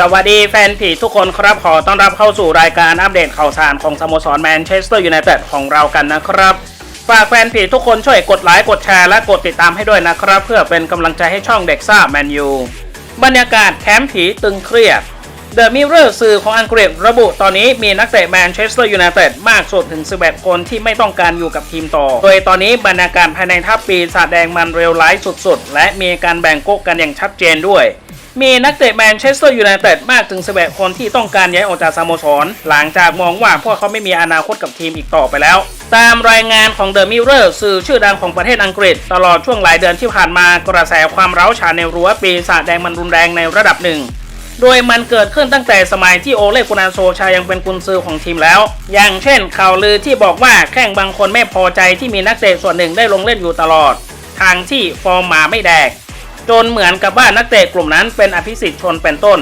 สวัสดีแฟนผีทุกคนครับขอต้อนรับเข้าสู่รายการอัปเดตข่าวสารของสโมสรแมนเชสเตอร์ยูไนเต็ดของเรากันนะครับ ฝากแฟนผีทุกคนช่วยกดไลค์กดแชร์และกดติดตามให้ด้วยนะครับ เพื่อเป็นกำลังใจให้ช่องเด็กซ่าแมนยูบรรยากาศแคมป์ผีตึงเครียดเดอะมิเรอร์สื่อของอังกฤษระบุตอนนี้มีนักเตะแมนเชสเตอร์ยูไนเต็ดมากสุดถึง 11 คนที่ไม่ต้องการอยู่กับทีมต่อ โดยตอนนี้บรรยากาศภายในทัพปีศาจแดงมันเร็วร้ายสุดๆ และมีการแบ่งก๊กกันอย่างชัดเจนด้วย มีนักเตะแมนเชสเตอร์ยูไนเต็ดมากถึง11คนที่ต้องการย้ายออกจากสโมสร หลังจากมองว่าพวกเขาไม่มีอนาคตกับทีมอีกต่อไปแล้ว ตามรายงานของเดอะมิเรอร์สื่อชื่อดังของประเทศอังกฤษ ตลอดช่วงหลายเดือนที่ผ่านมากระแสความร้าวฉานในรั้วปีศาจแดงมันรุนแรงในระดับหนึ่งโดยมันเกิดขึ้นตั้งแต่สมัยที่โอเลกุนานโซชายังเป็นกุนซือของทีมแล้ว อย่างเช่นข่าวลือที่บอกว่าแข้งบางคนไม่พอใจที่มีนักเตะส่วนหนึ่งได้ลงเล่นอยู่ตลอด ทางที่ฟอร์มมาไม่แดก จนเหมือนกับว่านักเตะกลุ่มนั้นเป็นอภิสิทธิ์ชนเป็นต้น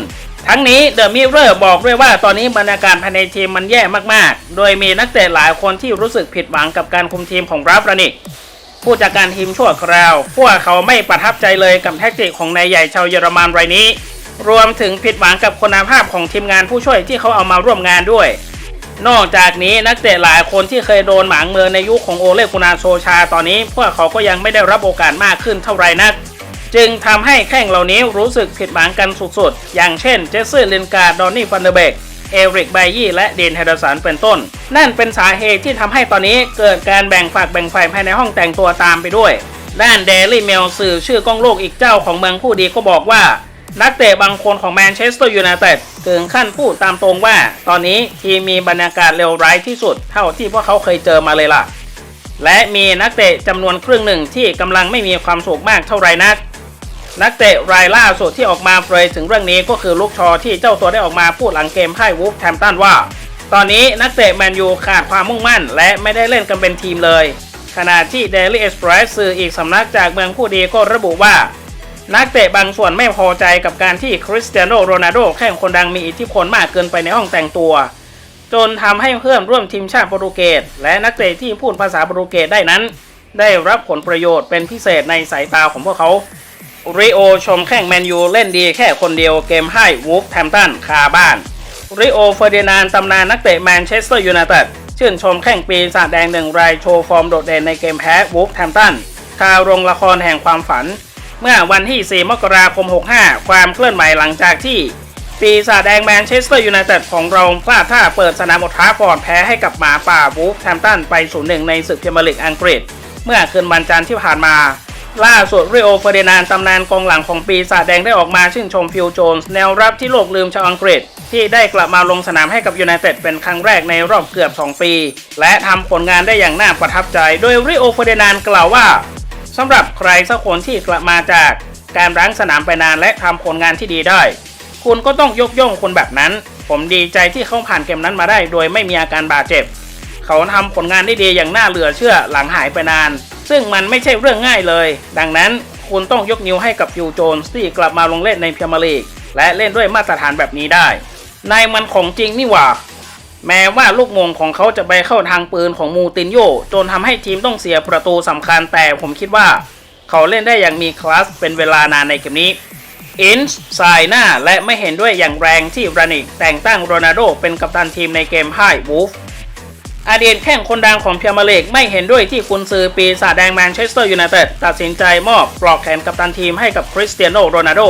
ทั้งนี้เดอะมิเรอร์บอกด้วยว่าตอนนี้บรรยากาศภายในทีมมันแย่มากๆ โดยมีนักเตะหลายคนที่รู้สึกผิดหวังกับการคุมทีมของราฟรานิกผู้จัดการทีมชั่วคราว พวกเขาไม่ประทับใจเลยกับแท็กติกของนายใหญ่ชาวเยอรมันรายนี้ รวมถึงผิดหวังกับคุณภาพของทีมงานผู้ช่วยที่เขาเอามาร่วมงานด้วย นอกจากนี้นักเตะหลายคนที่เคยโดนหมางเมือในยุคของโอเลกุนาโซชาตอนนี้ พวกเขาก็ยังไม่ได้รับโอกาสมากขึ้นเท่าไรนัก จึงทำให้แข้งเหล่านี้รู้สึกผิดหวังกันสุดๆ อย่างเช่นเจสซี่ลินการ์ดอนนี่ฟันเดเบกเอริกไบยี่และเดนเฮเดรสันเป็นต้น นั่นเป็นสาเหตุที่ทำให้ตอนนี้เกิดการแบ่งฝักแบ่งฝ่ายภายในห้องแต่งตัวตามไปด้วย ด้านเดลี่เมลสื่อชื่อกล้องโลกอีกเจ้าของเมืองผู้ดีก็บอกว่า นักเตะบางคนของแมนเชสเตอร์ยูไนเต็ดถึงขั้นพูดตามตรงว่า ตอนนี้ทีมมีบรรยากาศเลวร้ายที่สุด เท่าที่พวกเขาเคยเจอมาเลยล่ะ และมีนักเตะจำนวนครึ่งหนึ่งที่กำลังไม่มีความสุขมากเท่าไรนัก นักเตะรายล่าสุดที่ออกมาเผยถึงเรื่องนี้ก็คือลูกชอที่เจ้าตัวได้ออกมาพูดหลังเกมพ่ายวูฟแทมตันว่า ตอนนี้นักเตะแมนยูขาดความมุ่งมั่น และไม่ได้เล่นกันเป็นทีมเลย ขณะที่ Daily Express สื่ออีกสำนักจากเมืองผู้ดีก็ระบุว่า นักเตะบางส่วนไม่พอใจกับการที่คริสเตียโนโรนัลโดแข่งคนดังมีอิทธิพลมากเกินไปในห้องแต่งตัว จนทำให้เพื่อนร่วมทีมชาติโปรตุเกสและนักเตะที่พูดภาษาโปรตุเกสได้นั้น ได้รับผลประโยชน์เป็นพิเศษในสายตาของพวกเขา ริโอชมแข่งแมนยูเล่นดีแค่คนเดียวเกมให้วูฟแทมตันคาบ้านริโอเฟอร์ดินานตำนานนักเตะแมนเชสเตอร์ยูไนเต็ดชื่นชมแข่งปีศาจแดงหนึ่งรายโชว์ฟอร์มโดดเด่นในเกมแพ้วูฟแทมตันคาโรงละครแห่งความฝัน เมื่อวันที่ 4 มกราคม 65 ความเคลื่อนไหวหลังจากที่ ปีศาจแดงแมนเชสเตอร์ยูไนเต็ดของเราพลาดท่าเปิดสนามอดทราฟอร์ดแพ้ให้กับหมาป่าวูฟแทมตันไป 0 1 ในศึกพรีเมียร์ลีกอังกฤษ เมื่อคืนวันจันทร์ที่ผ่านมา ล่าสุดริโอเฟอร์ดินานตำนานกองหลังของปีศาจแดงได้ออกมาชื่นชมฟิลโจนส์แนวรับที่โลกลืมชาวอังกฤษ ที่ได้กลับมาลงสนามให้กับยูไนเต็ดเป็นครั้งแรกในรอบเกือบ 2 ปี และทำผลงานได้อย่างน่าประทับใจ โดยริโอเฟอร์ดินานกล่าวว่าสำหรับใครสักคนที่กลับมาจากการร้างสนามไปนานและทำผลงานที่ดีได้ คุณก็ต้องยกย่องคนแบบนั้น ผมดีใจที่เขาผ่านเกมนั้นมาได้ โดยไม่มีอาการบาดเจ็บ เขาทำผลงานได้ดีอย่างน่าเหลือเชื่อหลังหายไปนาน ซึ่งมันไม่ใช่เรื่องง่ายเลย ดังนั้นคุณต้องยกนิ้วให้กับยูโจนส์ที่กลับมาลงเล่นในพรีเมียร์ลีกและเล่นด้วยมาตรฐานแบบนี้ได้ในมันของจริงนี่หว่า แม้ว่าลูกมงของเขาจะไปเข้าทางปืนของมูตินโยจนทำให้ทีมต้องเสียประตูสำคัญแต่ผมคิดว่า เขาเล่นได้อย่างมีคลาสเป็นเวลานานในเกมนี้อินส์สายหน้าและไม่เห็นด้วยอย่างแรงที่รานิกแต่งตั้งโรนัลโดเป็นกัปตันทีมในเกมพ่ายวูฟ อดีตแข้งคนดังของพรีเมียร์ลีกไม่เห็นด้วยที่กุนซือปีศาจแดงแมนเชสเตอร์ยูไนเต็ดตัดสินใจมอบปลอกแขนกัปตันทีมให้กับคริสเตียโนโรนัลโด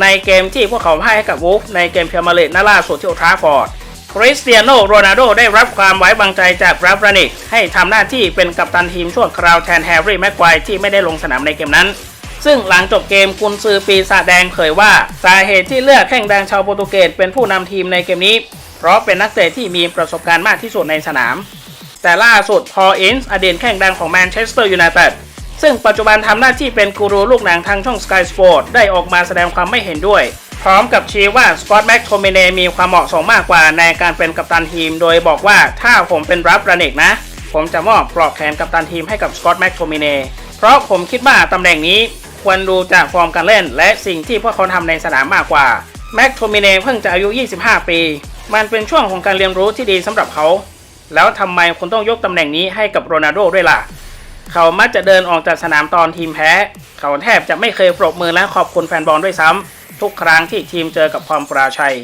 ในเกมที่พวกเขาให้กับวูฟในเกมพรีเมียร์ลีกนัดล่าสุดที่โอลด์ทราฟอร์ดคริสเตียโนโรนัลโดได้รับความไว้วางใจจากรับรานิกให้ทำหน้าที่เป็นกัปตันทีมช่วงคราวแทนแฮร์รี่แม็กควายที่ไม่ได้ลงสนามในเกมนั้น ซึ่งหลังจบเกมกุนซือปีศาจแดงเผยว่า สาเหตุที่เลือกแข้งแดงชาวโปรตุเกสเป็นผู้นำทีมในเกมนี้ เพราะเป็นนักเตะที่มีประสบการณ์มากที่สุดในสนาม แต่ล่าสุดพอเอนส์อดีตแข้งดังของแมนเชสเตอร์ยูไนเต็ดซึ่งปัจจุบันทำหน้าที่เป็นกูรูลูกหนังทางช่อง Sky Sport ได้ออกมาแสดงความไม่เห็นด้วย พร้อมกับชี้ว่าสกอตแม็กโทมเนมีความเหมาะสมมากกว่าในการเป็นกัปตันทีม โดยบอกว่าถ้าผมเป็นรับรานิกนะ ผมจะมอบปลอกแขนกัปตันทีมให้กับสกอตแม็กโทมเนเพราะผมคิดว่าตำแหน่งนี้ควรดูจากฟอร์มการเล่น และสิ่งที่พวกเขาทำในสนามมากกว่าแม็กโทมิเนเพิ่งจะอายุ 25 ปี มันเป็นช่วงของการเรียนรู้ที่ดีสำหรับเขา แล้วทำไมคุณต้องยกตำแหน่งนี้ให้กับโรนัลโดด้วยล่ะ เขามักจะเดินออกจากสนามตอนทีมแพ้ เขาแทบจะไม่เคยปรบมือและขอบคุณแฟนบอลด้วยซ้ำทุกครั้งที่ทีมเจอกับความปราชัย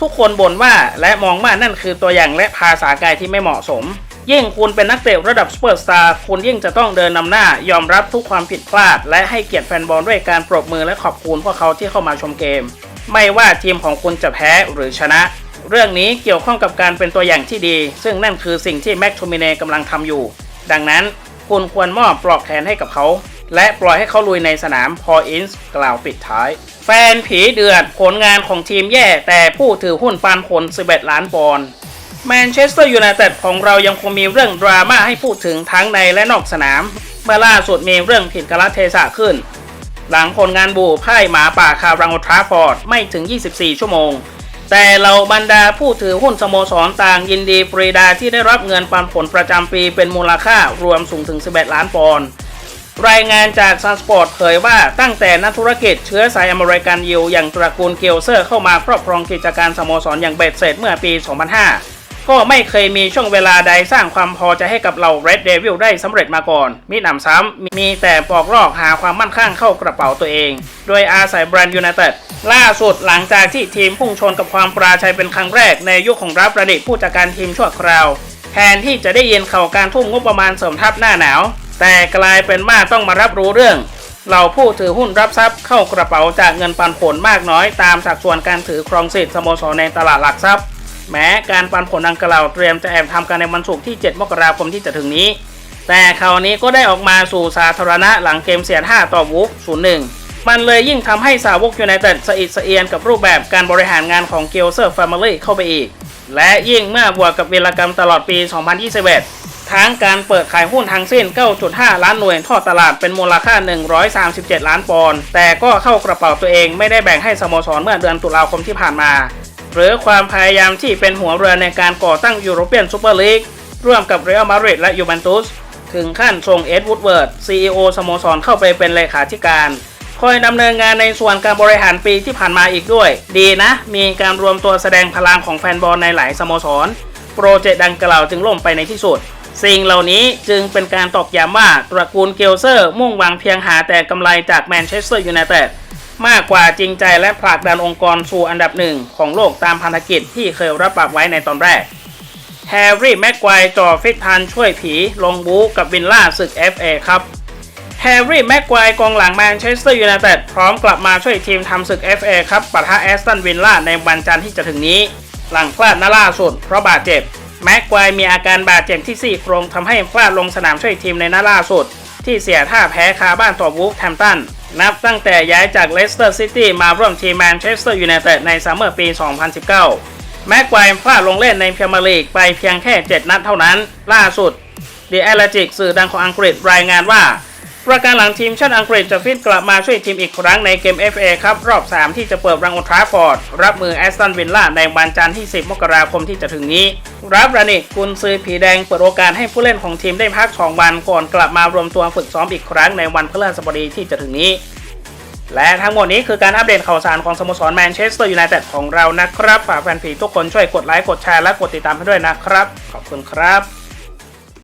ทุกคนบ่นว่าและมองว่านั่นคือตัวอย่างและภาษากายที่ไม่เหมาะสม ยิ่งคุณเป็นนักเตะระดับซูเปอร์สตาร์คุณยิ่งจะต้องเดินนำหน้ายอมรับทุกความผิดพลาด และให้เกียรติแฟนบอลด้วยการปรบมือและขอบคุณพวกเขาที่เข้ามาชมเกม ไม่ว่าทีมของคุณจะแพ้หรือชนะ เรื่องนี้เกี่ยวข้องกับการเป็นตัวอย่างที่ดี ซึ่งนั่นคือสิ่งที่แม็กโทมิเนกำลังทำอยู่ ดังนั้นคุณควรมอบปลอกแขนให้กับเขา และปล่อยให้เขาลุยในสนามพออินส์กล่าวปิดท้าย แฟนผีเดือดผลงานของทีมแย่แต่ผู้ถือหุ้นปันผล 11 ล้านปอนด์แมนเชสเตอร์ยูไนเต็ดของเรายังคงมีเรื่องดราม่าให้พูดถึงทั้งในและนอกสนาม เมื่อล่าสุดมีเรื่องผิดกาลเทศะขึ้น หลังผลงานบูพ่ายหมาป่าคารังอทราฟอร์ดไม่ถึง 24 ชั่วโมง แต่เหล่าบรรดาผู้ถือหุ้นสโมสรต่างยินดีปรีดาที่ได้รับเงินปันผลประจำปีเป็นมูลค่ารวมสูงถึง 11 ล้านปอนด์รายงานจากซันสปอร์ตเผยว่าตั้งแต่นักธุรกิจเชื้อสายอเมริกันยิวอย่างตระกูลเกลเซอร์เข้ามาครอบครองกิจการสโมสรอย่างเบ็ดเสร็จเมื่อปี 2005 ก็ไม่เคยมีช่วงเวลาใดสร้างความพอใจให้กับเหล่า Red Devil ได้สำเร็จมาก่อนมิหนำซ้ำมีแต่ปอกลอกหาความมั่นคงเข้ากระเป๋าตัวเอง โดยอาศัยแบรนด์ยูไนเต็ดล่าสุดหลังจากที่ทีมพุ่งชนกับความปราชัยเป็นครั้งแรกในยุคของรับประดิษฐ์ผู้จัดการทีมชั่วคราว แทนที่จะได้ยินข่าวการทุ่มงบประมาณเสริมทัพหน้าหนาว แต่กลายเป็นว่าต้องมารับรู้เรื่องเราผู้ถือหุ้นรับทรัพย์เข้ากระเป๋าจากเงินปันผลมากน้อยตามสัดส่วนการถือครองสิทธิ์สโมสรในตลาดหลักทรัพย์ แม้การปันผลดังกล่าวเตรียมจะแอบทำกันในวันศุกร์ที่ 7 มกราคมที่จะถึงนี้ แต่คราวนี้ก็ได้ออกมาสู่สาธารณะหลังเกมเสียท่าต่อวูฟ0-1 มันเลยยิ่งทำให้สาวกยูไนเต็ดสะอิดสะเอียนกับรูปแบบการบริหารงานของเกลเซอร์แฟมิลี่เข้าไปอีก และยิ่งเมื่อบวกกับเวลากรรมตลอดปี 2021 ทั้งการเปิดขายหุ้นทั้งสิ้น 9.5 ล้านหน่วยทอดตลาดเป็นมูลค่า 137 ล้านปอนด์แต่ก็เข้ากระเป๋าตัวเองไม่ได้แบ่งให้สโมสรเมื่อเดือนตุลาคมที่ผ่านมา หรือความพยายามที่เป็นหัวเรือในการก่อตั้งยูโรเปียนซูเปอร์ลีกร่วมกับเรอัลมาดริดและยูเวนตุสถึงขั้นส่งเอ็ดวูดเวิร์ด CEO สโมสรเข้าไปเป็นเลขาธิการ คอยดำเนินงานในส่วนการบริหารปีที่ผ่านมาอีกด้วย ดีนะ มีการรวมตัวแสดงพลังของแฟนบอลในหลายสโมสร โปรเจกต์ดังกล่าวจึงล่มไปในที่สุด สิ่งเหล่านี้จึงเป็นการตอกย้ำว่าตระกูลเกลเซอร์มุ่งหวังเพียงหาแต่กำไรจากแมนเชสเตอร์ยูไนเต็ด มากกว่าจริงใจและผลักดันองค์กรสู่อันดับหนึ่งของโลกตามพันธกิจที่เคยรับปากไว้ในตอนแรก แฮร์รี่แม็กไกวจ่อฟิตทันช่วยผีลงบู๊กับวินล่าศึก FA ครับ แฮร์รี่แม็กไกวกองหลังแมนเชสเตอร์ยูไนเต็ดพร้อมกลับมาช่วยทีมทำศึก FA ครับปะทะแอสตันวินล่าในวันจันทร์ที่จะถึงนี้ หลังพลาดนัดล่าสุดเพราะบาดเจ็บ แม็กไกวมีอาการบาดเจ็บที่ซี่โครงทำให้พลาดลงสนามช่วยทีมในนัดล่าสุดที่เสียท่าแพ้คาบ้านต่อวูฟแฮมป์ตัน นับตั้งแต่ย้ายจากเลสเตอร์ซิตี้มาร่วมทีมแมนเชสเตอร์ยูไนเต็ดในซัมเมอร์ปี 2019 แม็กไกว์พลาดลงเล่นในพรีเมียร์ลีกไปเพียงแค่ 7 นัดเท่านั้น ล่าสุด The Athletic สื่อดังของอังกฤษรายงานว่า ประการหลังทีมชาติอังกฤษจะฟิตกลับมาช่วยทีมอีกครั้งในเกม FA ครับรอบ 3 ที่จะเปิดรังโอทราฟอร์ด รับมือแอสตันวิลล่าในวันจันทร์ที่ 10 มกราคมที่จะถึงนี้ รับรานิกกุนซือผีแดงเปิดโอกาสให้ผู้เล่นของทีมได้พัก 2 วันก่อนกลับมารวมตัวฝึกซ้อมอีกครั้งในวันพฤหัสบดีที่จะถึงนี้ และทั้งหมดนี้คือการอัปเดตข่าวสารของสโมสรแมนเชสเตอร์ยูไนเต็ดของเรานะครับฝากแฟนผีทุกคนช่วยกดไลค์กดแชร์และกดติดตามให้ด้วยนะครับ ขอบคุณครับ